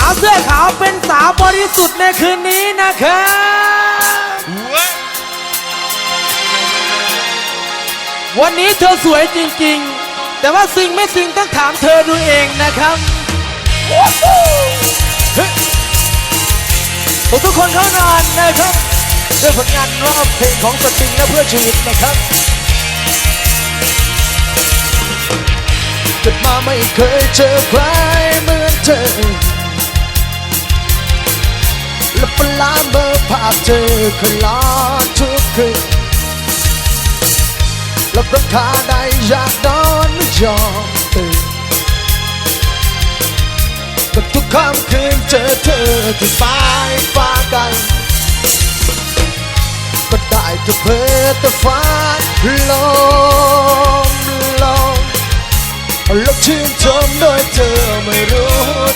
าวเสื้อขาวเป็นสาวบริสุทธิ์ในคืนนี้นะครับวันนี้เธอสวยจริงๆ แต่ว่าสิ่งไม่สิ่งต้องถามเธอดูเองนะครับทุกทุกคนเข้านอนนะครับด้วยผลงานรอบเพลงของสตริงและเพื่อชีวิตนะครับเกิดมาไม่เคยเจอใครเหมือนเธอ ปลาเบอร์ภาพเธอคยล้อทุกคืนและประคาได้อยากนอนไม่ยอมตื่นก็ทุกค่ำคืนเจอเธอที่ฟ้าฟ้าไกลก็ได้แต่เพ้อแต่ฟ้าลมลมลบชื่นชมโดยเธอไม่รู้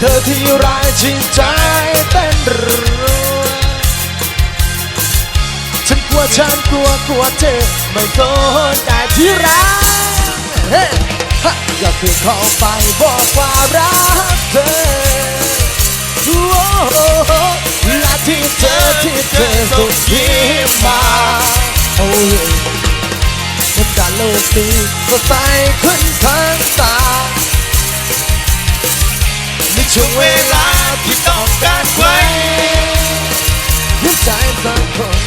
เธอที่ร้ายชินใจเต้นรัวฉันกลัวฉันกลัวกลัวเธอไม่สนใจที่รักเฮ้อยากเพียงเข้าไปบอกว่ารักเธอโอ้โหและที่เธอที่เธอส่งยิ้มมาโอ้ยคนการโลกนี้สดใสขึ้นทั้งตา ช่วงเวลาที่ต้องการไว้หัวใจสักคน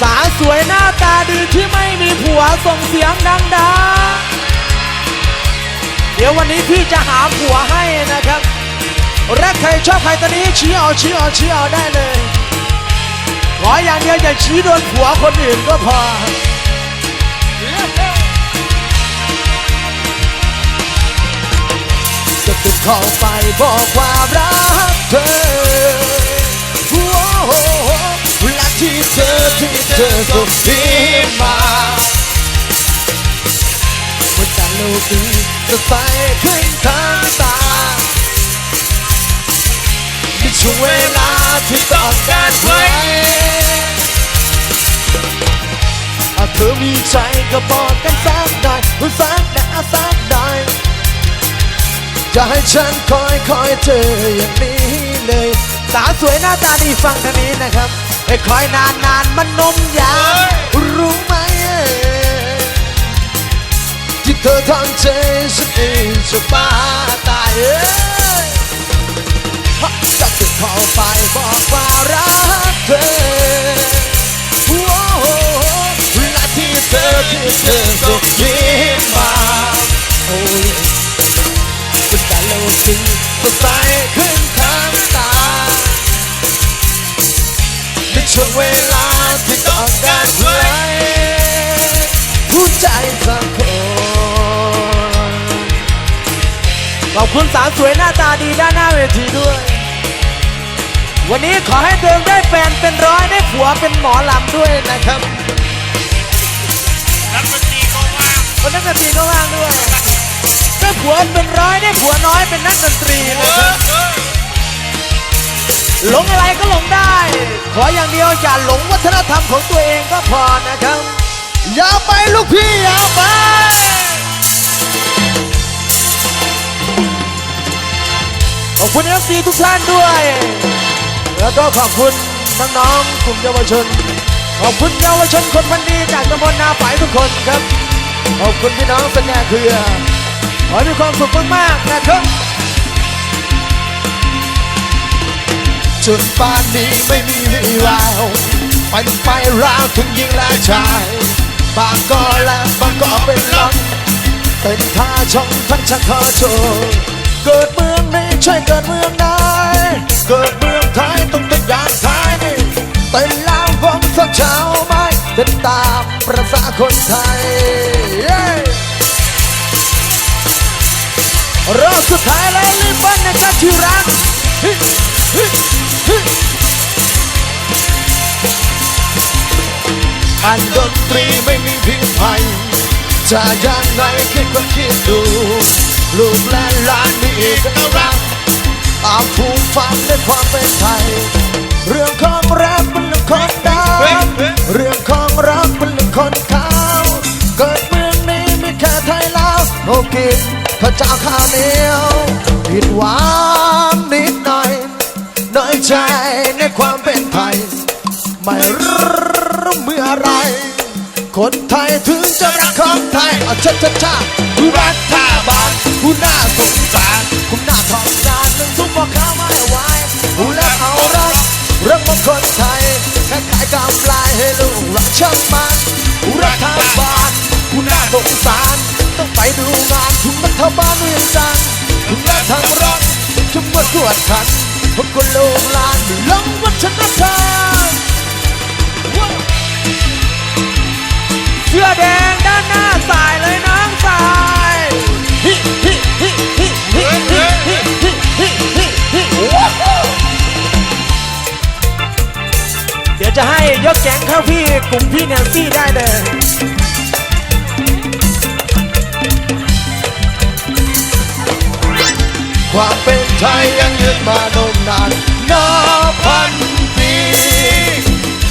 สาวสวยหน้าตาดีที่ไม่มีผัวส่งเสียงดังๆ เดี๋ยววันนี้พี่จะหาผัวให้นะครับ รักใครชอบใครตอนนี้ชี้เอาชี้เอาชี้เอาได้เลย ขออย่างเดียวอย่าชี้โดนผัวคนอื่นก็พอ เข้าไปบอกว่ารักเธอโอ้โหและที่เธอที่เธอส่งที่มาเมื่อการโลกนี้จะใสขึ้นทั้งตาในช่วงเวลาที่ต้องการไว้อาเธอมีใจก็บอกกันสักหน่อยสักหน่อยสักหน่อย จะให้ฉันคอยคอยเธออย่างนี้เลย สาวสวยหน้าตาดีฟังทางนี้นะครับไอ้คอยนานนานมันนมยาว รู้ไหมที่เธอทำใจฉันเองจะบ้าตายเอ้ยฮะจะติดเข้าไปบอกว่ารักเธอ โอ้โหและที่เธอที่เธอ คุณสาวสวยหน้าตาดีด้านหน้าเวทีด้วย วันนี้ขอให้ตัวเอได้แฟนเป็นร้อยได้ผัวเป็นหมอลำด้วยนะครับนักดนตรีก็ว่างคนนักดนตรีก็ว่างด้วยได้ผัวเป็นร้อยได้ผัวน้อยเป็นนักดนตรีนะครับหลงอะไรก็หลงได้ ขออย่างเดียวอย่าหลงวัฒนธรรมของตัวเองก็พอนะครับ อย่าไปลูกพี่อย่าไป ขอบคุณเอฟซีทุกท่านด้วย แล้วก็ขอบคุณน้องๆกลุ่มเยาวชน ขอบคุณเยาวชนคนพันดีจากตำบลนาฝ่ายทุกคนครับ ขอบคุณพี่น้องสัญญาเครือขอให้มีความสุขมากๆนะครับจนป่านนี้ไม่มีวี่แววเป็นไฟราวถึงยิงและชาย บางก็และบางก็เป็นลมเป็นท่าช่องทั้งชักขอโชว์เกิดมื ช่เกิดเมืองใดเกิดเมืองไทยต้องเป็นอย่างไทยเต้นล้ววงสักเช้าไหมเต้นตามประษาคนไทยเรอบสุดท้ายแล้วรีบเบิ้ลนะครับที่รักอันดนตรีไม่มีพิษภัยจะยังไงคิดก็คิดดูลูกและหลานมีเอกลักษณ์ ตามภูมิฟังในความเป็นไทย เรื่องของแรปเป็นเรื่องของดาวเรื่องของรักเป็นเรื่องคนขาวเกิดเมืองนี้ไมีแค่ไทยลาวโอกินข้าเจ้าข้าเหนียวผิดหวังนิดหน่อยน้อยใจในความเป็นไทย ไม่รู้เมื่อไร คนไทยถึงจะรักของไทยเอาชาชาชาผู้รัฐบาลผู้น่าสง คนไทยคล้ายๆกำลายให้ลูกหลานช่างมันผู้รัฐบาลผู้น่าสงสาร ต้องไปดูงานทุกรัฐบาลเวียงจันทร์ทุกและทางรัฐชุมว่าตรวจขันพวกคนลูกหลาน ยกแก๊งเข้าพี่กลุ่มพี่แนนซี่ได้เลยความเป็นไทยยังยืนมานมนานนับพันปี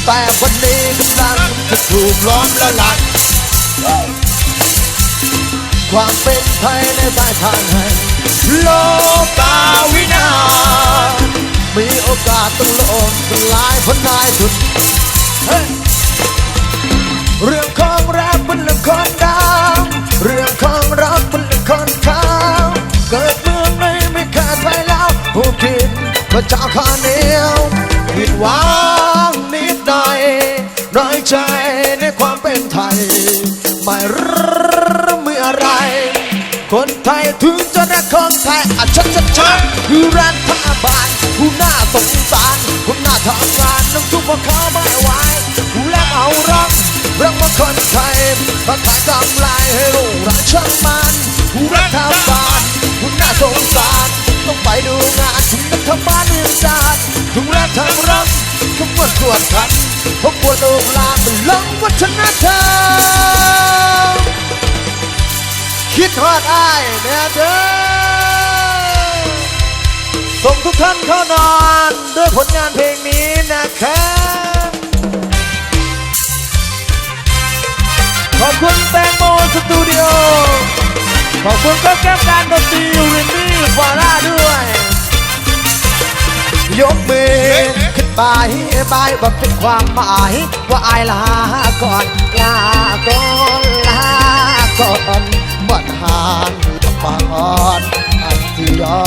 แต่วันนี้กำลังจะถูกล้อมละลายความเป็นไทยในสายทางแห่งโลกาวินาศมีโอกาสต้องลงสลายพนายทุน พระเจ้าข้าเหนียวผิดหวังนิดหน่อยน้อยใจในความเป็นไทย ไม่รู้เมื่อไร คนไทยถึงจะรักของไทยอาชัดชัดชัดคือรัฐบาลผู้น่าสงสารผู้น่าทำงานน้ำทุกพวกเขาไม่ไหวผู้แลกเอารักรักว่าคนไทยมาขายกำไรให้ลูกหลานช่างมันผู้รัฐบาลผู้น่าสงสาร ต้องไปดูงานถึงรัฐบาลเมืองจานถึงรัฐรักขมวดตรวจขันพบปวดลูกลานเป็นหลงวัฒนธรรมคิดฮอดอ้ายแน่เด้อส่งทุกท่านเข้านอนด้วยผลงานเพลงนี้นะครับขอบคุณแตงโมสตูดิโอ ขอบคุณก็แก้มการดนตรีวินนี่ฟอร่าด้วย ยกมือขึ้นไปบายบอกเป็นความหมาย ว่าอายลาก่อน ลาก่อนลาก่อนบัดหานปอนอันที่ย้อ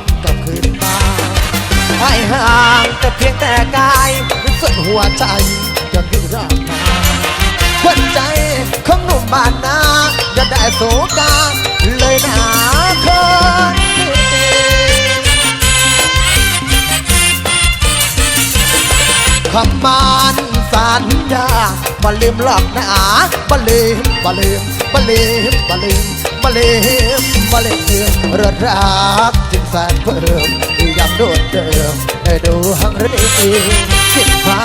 นกลับคืนมาให้ห่างแต่เพียงแต่กายส่วนหัวใจยังอยู่รากมาหัวใจของหนุ่มบ้านนาจะได้โศกา คำมันสัญญาบ่ลืมหลอกหนาบ่ลืมบ่ลืมบ่ลืมบ่ลืมบ่ลืมบ่ลืมรสรักจึงแสนเพิ่มยังโดดเดิมได้ดูหังรีคิดพา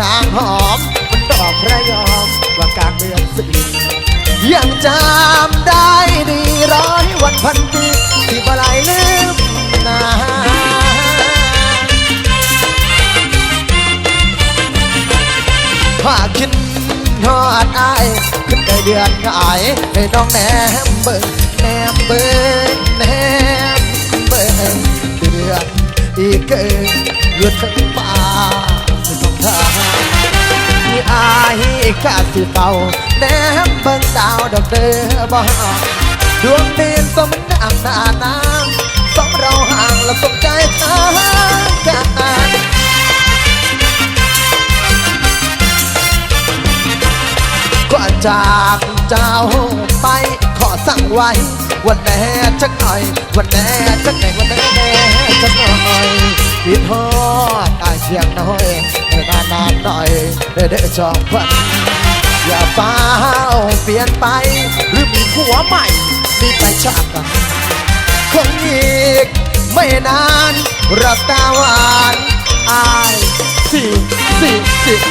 นางหอมมันดอกระยอมว่ากลางเดือนสี่ยังจำได้ดีร้อยวันพันปีที่บ่ไหลลืมนา ดอายขึ้นได้เดือนง่ายให้น้องแนมเบิ่งแนมเบิ่งแนมเบิ่งเดือนอีกเกินเลือดถึงป่าไม่ต้องทางมีอายกาสิเป่าแนมเบิ่งดาวดอกเด้อบ่ดวงเด่นสมนามนานางสองเราห่างและสมใจทางกัน ก่อนจากเจ้าไปขอสั่งไว้ วันแน่จักหน่อย วันแน่จักไหนวันแน่จักหน่อยคิดฮอดายเสียงน้อยให้นานนานหน่อยได้ได้จองพันอย่าเฝ้าเปลี่ยนไป หรือมีผัวใหม่มีไปจากกันคงอีกไม่นานรักตาหวานอายสิสิสิ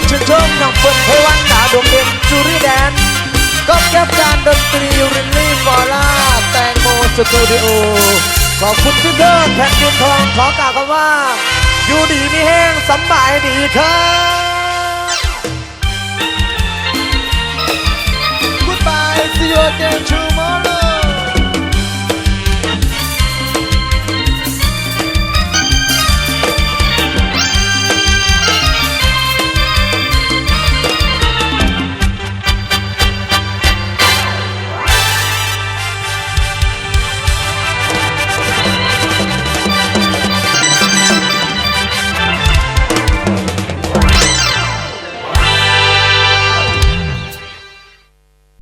ยชื่นชมน้องเปิดลเทวันดาดวงเด่นจุริแดนก็แก้การดนตรีริลลี่ฟอล่าแตงโมสตูดิโอขอบคุณพี่เพิ่มแผ่นดินทองขอกล่าวคำว่า อยู่ดีมีแห้งสบายดีครับกูดบายซีโอเจนชู